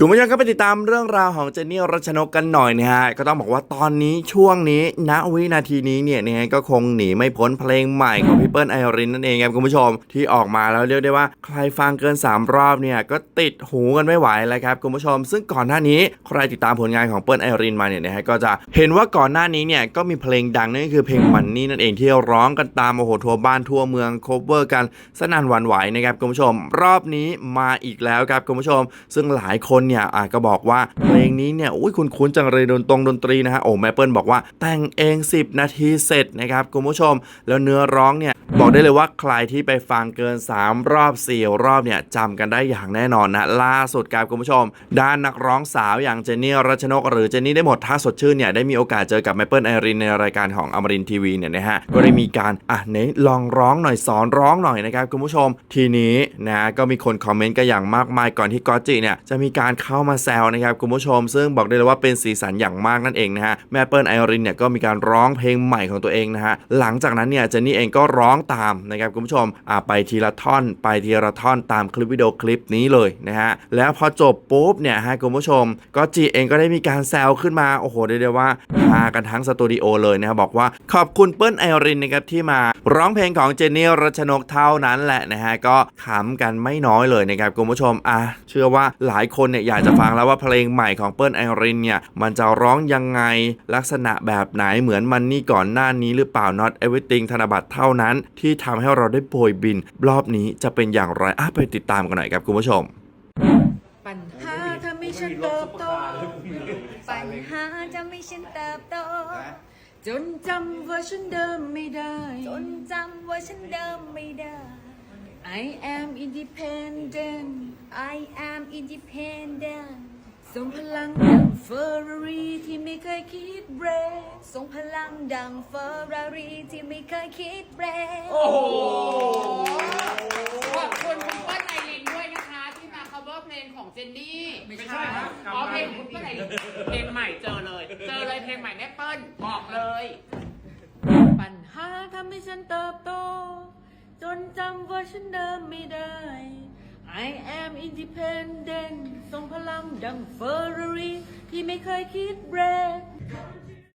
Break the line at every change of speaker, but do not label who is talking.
คุณผู้ชมก็ไปติดตามเรื่องราวของเจนนี่รัชนกกันหน่อยนะฮะก็ต้องบอกว่าตอนนี้ช่วงนี้ณวินาทีนี้เนี่ยนะฮะก็คงหนีไม่พ้นเพลงใหม่ของพี่เปิ้ลไอรินนั่นเองครับคุณผู้ชมที่ออกมาแล้วเรียกได้ว่าใครฟังเกิน 3 รอบเนี่ยก็ติดหูกันไม่ไหวแล้วครับคุณผู้ชม ซึ่งก่อนหน้านี้ใครติดตามผลงานของเปิ้ลไอรินมาเนี่ยนะฮะก็จะเห็นว่าก่อนหน้านี้เนี่ยก็มีเพลงดังนั่นก็คือเพลงมันนี่นั่นเองที่ร้องกันตามโอ้โหทั่วบ้านทั่วเมืองโคเวอร์กันสนั่นหวั่นไหวนะครับคุณผู้ชม รอบนี้มาอีกแล้วครับคุณผู้ชม ซึ่งหลายคนเนี่ยอาจก็บอกว่าเพลงนี้เนี่ยอุ้ยคุณคุ้นจังเลยดนตรงดนตรีนะฮะโอ้แมเปิลบอกว่าแต่งเอง 10 นาทีเสร็จนะครับคุณผู้ชม แล้วเนื้อร้องเนี่ยบอกได้เลยว่าใครที่ไปฟังเกิน 3 รอบ 4 รอบเนี่ยจำกันได้อย่างแน่นอนนะล่าสุดครับคุณผู้ชม ด้านนักร้องสาวอย่างเจนนี่รัชนก หรือเจนนี่ได้หมดท่าสดชื่นเนี่ยได้มีโอกาสเจอกับแมเปิลไอรินในรายการของอมรินทีวีเนี่ยนะฮะก็ได้มีการอะไหนลองร้องหน่อยสอนร้องหน่อยนะครับคุณผู้ชม ทีนี้ นะก็มีคนคอมเมนต์กันอย่างมากมายก่อนที่กอจิเนี่ยจะมีการเข้ามาแซวนะครับคุณผู้ชม ซึ่งบอกได้เลยว่าเป็นสีสันอย่างมากนั่นเองนะฮะแม่เปิลไอรินเนี่ยก็มีการร้องเพลงใหม่ของตัวเองนะฮะหลังจากนั้นเนี่ยเจนนี่เองก็ร้องตามนะครับคุณผู้ชมอ่าไปทีละท่อน ไปทีละท่อนตามคลิปวิดีโอคลิปนี้เลยนะฮะแล้วพอจบปุ๊บเนี่ยฮะคุณผู้ชมก็จีเองก็ได้มีการแซวขึ้นมาโอ้โหเรียกได้ว่าฮากันทั้งสตูดิโอเลยนะครับบอกว่าขอบคุณเปิ้ลไอรินนะครับที่มา ร้องเพลงของเจนนี่รัชนกเท่านั้นแหละนะฮะก็ขำกันไม่น้อยเลยนะครับคุณผู้ชมอะเชื่อว่าหลายคนเนี่ยอยากจะฟังแล้วว่าเพลงใหม่ของเปิ้ลไอรินเนี่ยมันจะร้องยังไงลักษณะแบบไหนเหมือนมันนี่ก่อนหน้านี้หรือเปล่า not everything ธนบัตรเท่านั้น ที่ทำให้เราได้โปรยบิน รอบนี้จะเป็นอย่างไรอะไปติดตามกันหน่อยครับคุณผู้ชม
ปัญหาทำให้ฉันเติบโต
ปัญหาจะไม่ฉันเติบโต
จนจำวอร์ชันเดิมไม่ได้
จนจำว่าฉันเดิมไม่ได้
I am independent
I am independent
ทรงพลังดังเฟอร์รารีที่ไม่เคยคิดเบรก
ทรงพลังดังเฟอร์รารีที่ไม่เคยคิดเบรก
ขอบคุณคุณเปิ้ลไอรินด้วยนะคะ ที่มา cover เพลงของเจนนี่ไม่ใช่ครับอ๋อเพลงของคุณเปิ้ลไอรินเพลงใหม่เจอเลย เจอเลยเพลงใหม่แม่เปิ้ลบอกเลย
นจำเวอร์ชันเดิมไม่ได้ I am independent ทรงพลังดังเฟอร์รารี่ที่ไม่เคยคิดเบรก